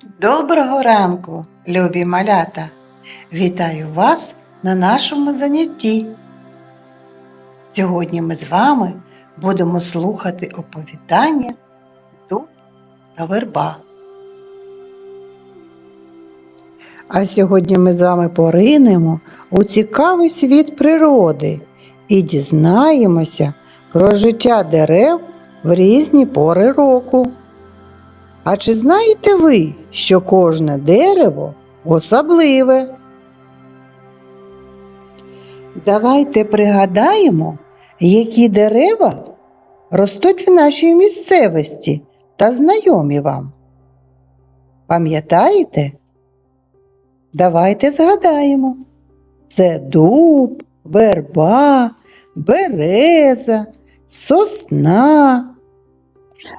Доброго ранку, любі малята! Вітаю вас на нашому занятті. Сьогодні ми з вами будемо слухати оповідання Дуб та верба. А сьогодні ми з вами поринемо у цікавий світ природи і дізнаємося про життя дерев в різні пори року. А чи знаєте ви, що кожне дерево особливе? Давайте пригадаємо, які дерева ростуть в нашій місцевості та знайомі вам. Пам'ятаєте? Давайте згадаємо. Це дуб, верба, береза, сосна.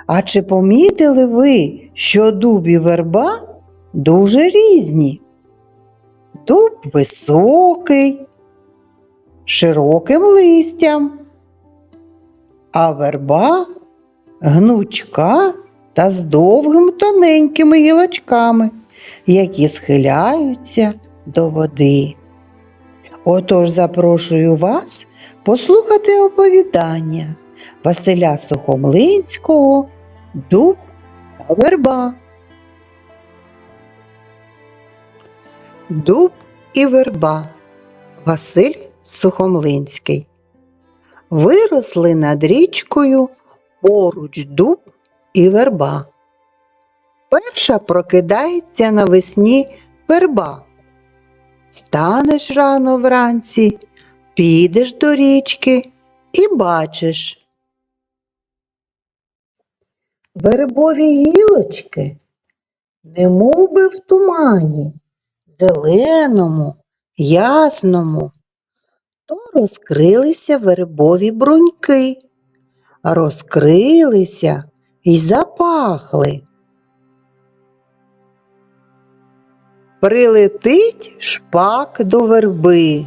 А чи помітили ви, що дуб і верба дуже різні? Дуб високий, широким листям, а верба гнучка та з довгим тоненькими гілочками, які схиляються до води. Отож запрошую вас послухати оповідання Василя Сухомлинського Дуб та верба. Дуб і верба Василь Сухомлинський. Виросли над річкою поруч дуб і верба. Перша прокидається навесні верба. Станеш рано вранці, підеш до річки і бачиш. Вербові гілочки, немов би в тумані, зеленому, ясному, то розкрилися вербові бруньки, розкрилися й запахли. Прилетить шпак до верби.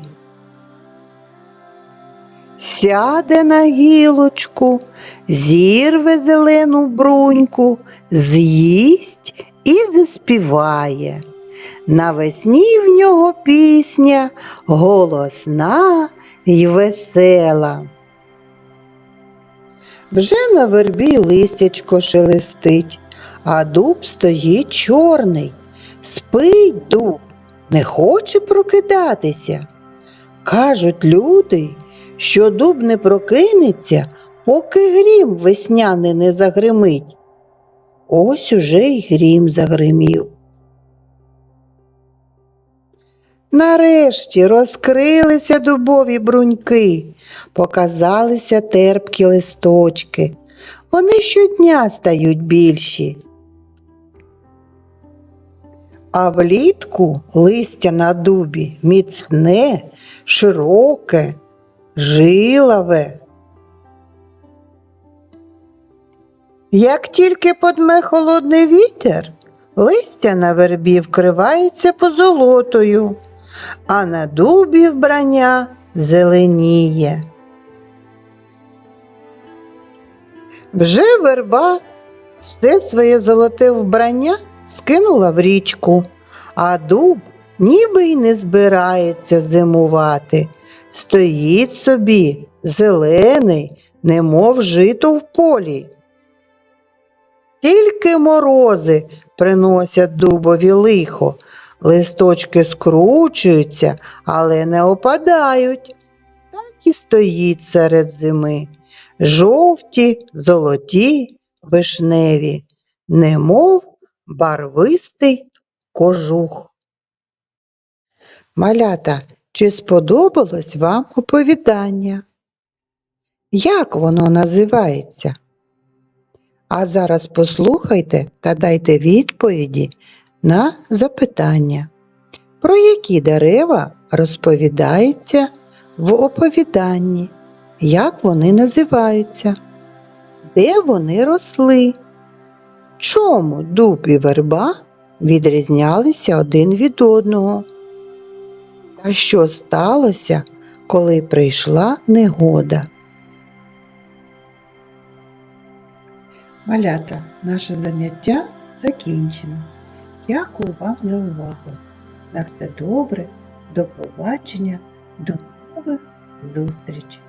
Сяде на гілочку, зірве зелену бруньку, з'їсть і заспіває. Навесні в нього пісня голосна й весела. Вже на вербі листячко шелестить, а дуб стоїть чорний. Спить дуб, не хоче прокидатися. Кажуть люди, що дуб не прокинеться, поки грім весняний не загримить. Ось уже й грім загримів. Нарешті розкрилися дубові бруньки, показалися терпкі листочки. Вони щодня стають більші. А влітку листя на дубі міцне, широке, жилаве. Як тільки подме холодний вітер, листя на вербі вкривається позолотою, а на дубі вбрання зеленіє. Вже верба все своє золоте вбрання скинула в річку, а дуб ніби й не збирається зимувати. Стоїть собі зелений, немов жито в полі. Тільки морози приносять дубові лихо, листочки скручуються, але не опадають. Так і стоїть серед зими. Жовті, золоті, вишневі, немов барвистий кожух. Малята, чи сподобалось вам оповідання? Як воно називається? А зараз послухайте та дайте відповіді на запитання. Про які дерева розповідається в оповіданні? Як вони називаються? Де вони росли? Чому дуб і верба відрізнялися один від одного? Та що сталося, коли прийшла негода? Малята, наше заняття закінчено. Дякую вам за увагу. На все добре, до побачення, до нових зустрічей!